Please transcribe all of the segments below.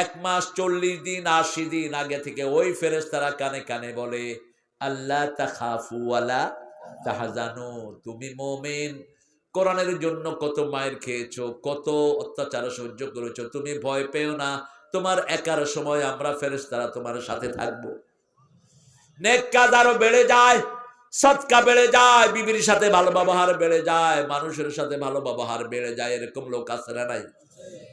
এক মাস চল্লিশ দিন, আশি দিন আগে থেকে ওই ফেরেস্তারা কানে কানে বলে আল্লাহ তাখাফু আলা তাহাজানু। তুমি মোমেন, কোরআনের জন্য কত মায়ের খেয়েছো, কত অত্যাচার সহ্য করেছ, তুমি ভয় পেও না। তোমার একার সময় আমরা ফেরেস্তারা তোমার সাথে থাকব। নেক বেড়ে যায়, সৎকা বেড়ে যায়, বিবির সাথে ভালো ব্যবহার বেড়ে যায়, মানুষের সাথে ভালো ব্যবহার বেড়ে যায়, এরকম লোক না নাই?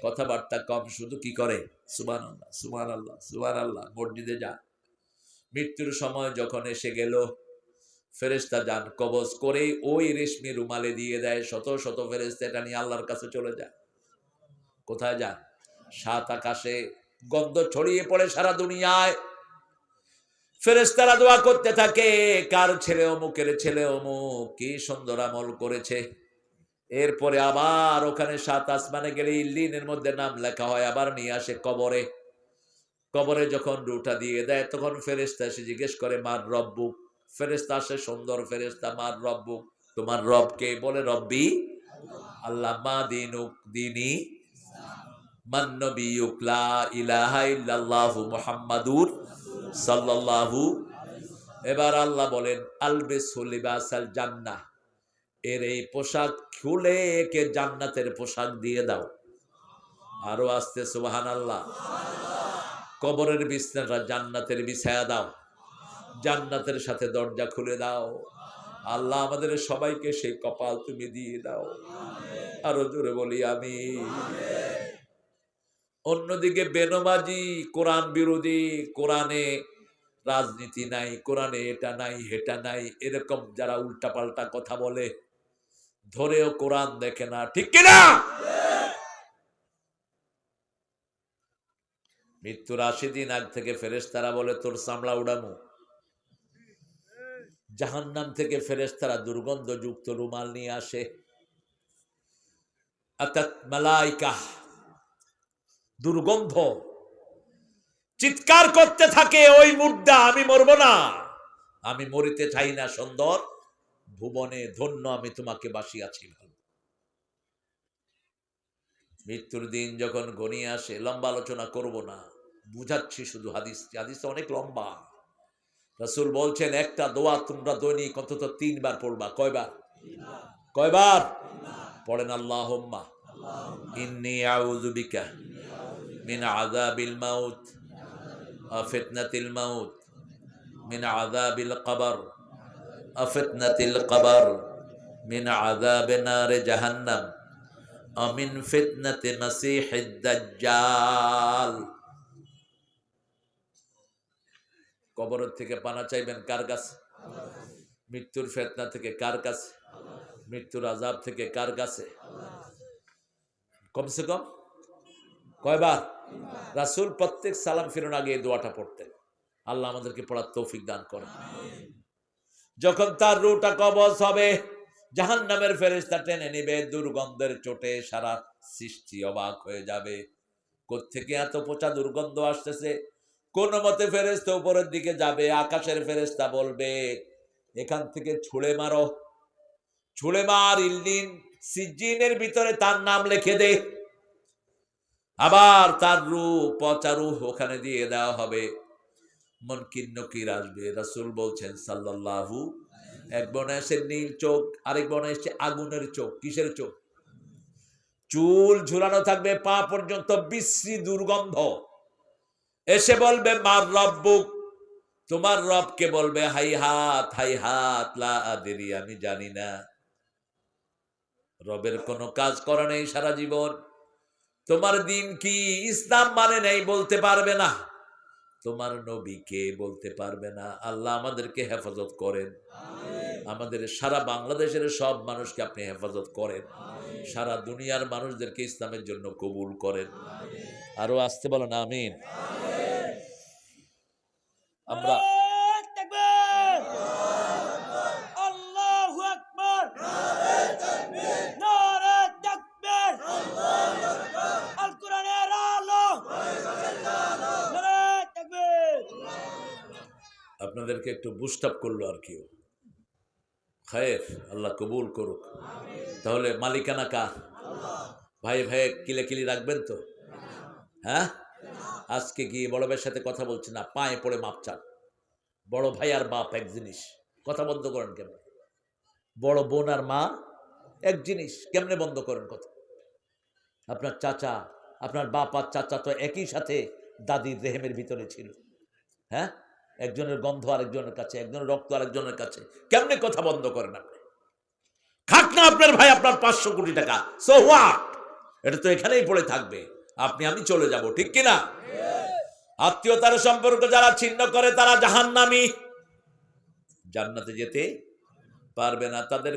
কথাবার্তা কম, শুধু কি করে? সুমান আল্লাহ সুমান আল্লাহ সুমান আল্লাহ মসজিদে যা মৃত্যুর সময় যখন এসে গেল ফেরেস্তা যান, কবজ করে ওই রেশমি রুমালে দিয়ে দেয়, শত শত ফেরেস্তা এটা নিয়ে আল্লাহর কাছে চলে যায় কোথায় যান? সাত আকাশে গন্ধ ছড়িয়ে পড়ে সারা দুনিয়ায়। ফেরেস্তারা দোয়া করতে থাকে, কার ছেলে অমুকের ছেলে অমুক, কি সুন্দর আমল করেছে। এরপরে আবার ওখানে সাত আসমানে গেলে ইল্লিনের মধ্যে নাম লেখা হয়, আবার নিয়ে আসে কবরে। কবরে যখন রুটা দিয়ে দেয়, তখন ফেরেস্তা এসে জিজ্ঞেস করে, মার রব্বু? ফেরেস্তা আসে, সুন্দর ফেরেস্তা মার রব্বু। তোমার রবকে বলে, রব্বি আল্লাহ, মা দিনুক, দিনী। লা ইল্লাল্লাহু সাল্লাল্লাহু। এবার আল্লাহ বলেন আলবিসু লিবাসাল জান্নাহ। এর এই পোশাক খুলে একে জান্নাতের পোশাক দিয়ে দাও। আরও আসতে সুবাহান আল্লাহ কবরের বিছনাটা জান্নাতের বিছায়া দাও। জান্নাতের সাথে দরজা খুলে দাও। আল্লাহ আমাদের সবাইকে সেই কপাল তুমি দিয়ে দাও। আরও জোরে বলি আমি অন্যদিকে বেনমাজি, কোরআন বিরোধী, কোরআনে রাজনীতি নাই, কোরআনে এটা নাই, হেটা নাই, এরকম যারা উল্টাপাল্টা কথা বলে ধরেও কোরআন দেখে না, ঠিক কিনা? মৃত্যুর আশি দিন আগ থেকে ফেরেশতারা বলে, তোর চামড়া উড়ামু জাহান্নাম থেকে ফেরেশতারা দুর্গন্ধযুক্ত রুমাল নিয়ে আসে। অর্থাৎ মালাইকা, দুর্গন্ধ। চিৎকার করতে থাকে, ওই মুদ্রা আমি মরব না। আমি মরিতে চাই না, সুন্দর। ভুবনে ধন্য আমি তোমাকে বাসিয়াছিলাম মৃত্যুর দিন যখন ঘনিয়ে আসে, লম্বা আলোচনা করব না, বুঝাচ্ছি শুধু হাদিস হাদিসটা অনেক লম্বা। রসুল বলছেন, একটা দোয়া তোমরা দৈনিক অন্তত তিনবার পড়বা। কয়বার? কয়বার? পড়েন আল্লাহ ইন্নি আউজুবিকা মিন আযাবিল মাউত ফিতনাতিল মাউত মিন আযাবিল কবর। আফিতনাতিল কবর মিন আযাবে নারে জাহান্নাম আমিন ফিতনাতে মাসিহিদ দাজ্জাল কবর থেকে পানা চাইবেন কার কাছে? মৃত্যুর ফিতনা থেকে কার কাছে? মৃত্যুর আযাব থেকে কার কাছে? কমসে কম কয়বার? রাসূল প্রত্যেক সালাম ফিরোন আগে এই দোয়াটা পড়তেন। আল্লাহ আমাদেরকে পড়ার তৌফিক দান করেন। যখন তার রুটা কবজ হবে জাহান নামের ফেরেস্তা টেনে নিবে, দুর্গন্ধের চোটে সারা সৃষ্টি অবাক হয়ে যাবে। থেকে এত পচা দুর্গন্ধ আসতেছে? কোন মতে ফেরেস্তা উপরের দিকে যাবে, আকাশের ফেরেস্তা বলবে, এখান থেকে ছুঁড়ে মারো। ছুঁড়ে মার, ইল্লিন সিজিনের ভিতরে তার নাম লিখে দে। আবার তার রূপ, পচা ওখানে দিয়ে দেওয়া হবে। মনকির নকির আসবে। রাসুল বলছেন সাল্লাল্লাহু, এক বনে এসে নীল চোখ, আরেক বনে এসছে আগুনের চোখ, কিসের চোখ? চুল ঝুলানো থাকবে, পা পর্যন্ত বিশ্রী দুর্গন্ধ। এসে বলবে, মার রব্বুক, তোমার রবকে বলবে, হাই হাত হাই হাত, লা আদেরি, আমি জানি না। রবের কোনো কাজ করা নেই সারা জীবন। তোমার দিন কি ইসলাম মানে নেই বলতে পারবে না। তোমার নবী কে বলতে পারবে না? আল্লাহ আমাদেরকে হেফাজত করেন। আমাদের সারা বাংলাদেশের সব মানুষকে আপনি হেফাজত করেন। সারা দুনিয়ার মানুষদেরকে ইসলামের জন্য কবুল করেন। আরও আসতে বলেন আমিন। আমরা আল্লাহু আকবার নারে তাকবীর আল কোরআনের আলো নারে তাকবীর আপনাদেরকে একটু বুস্ট আপ করল আর কি খায়ের, আল্লাহ কবুল করুক। তাহলে মালিকানা কার? ভাই ভাই কিলে কিলি রাখবেন তো? হ্যাঁ? আজকে গিয়ে বড় ভাইয়ের সাথে কথা বলছি না? পায়ে পড়ে মাপ চান। বড় ভাই আর বাপ এক জিনিস। কথা বন্ধ করেন কেমন? বড় বোন আর মা এক জিনিস। কেমনে বন্ধ করেন কথা? আপনার চাচা, আপনার বাপ আর চাচা তো একই সাথে দাদির রেহেমের ভিতরে ছিল। হ্যাঁ? একজনের গন্ধ আরেকজনের কাছে, একজনের রক্ত আরেকজনের কাছে। কেমনে কথা বন্ধ করেন আপনি? খাক না আপনার ভাই, আপনার পাঁচশো কোটি টাকা। সো হোয়াট এটা তো এখানেই পড়ে থাকবে। আপনি, আমি চলে যাব, ঠিক কিনা? আত্মীয়তার সম্পর্ক যারা ছিন্ন করে, তারা জাহান্নামি। জান্নাতে যেতে পারবে না, তাদের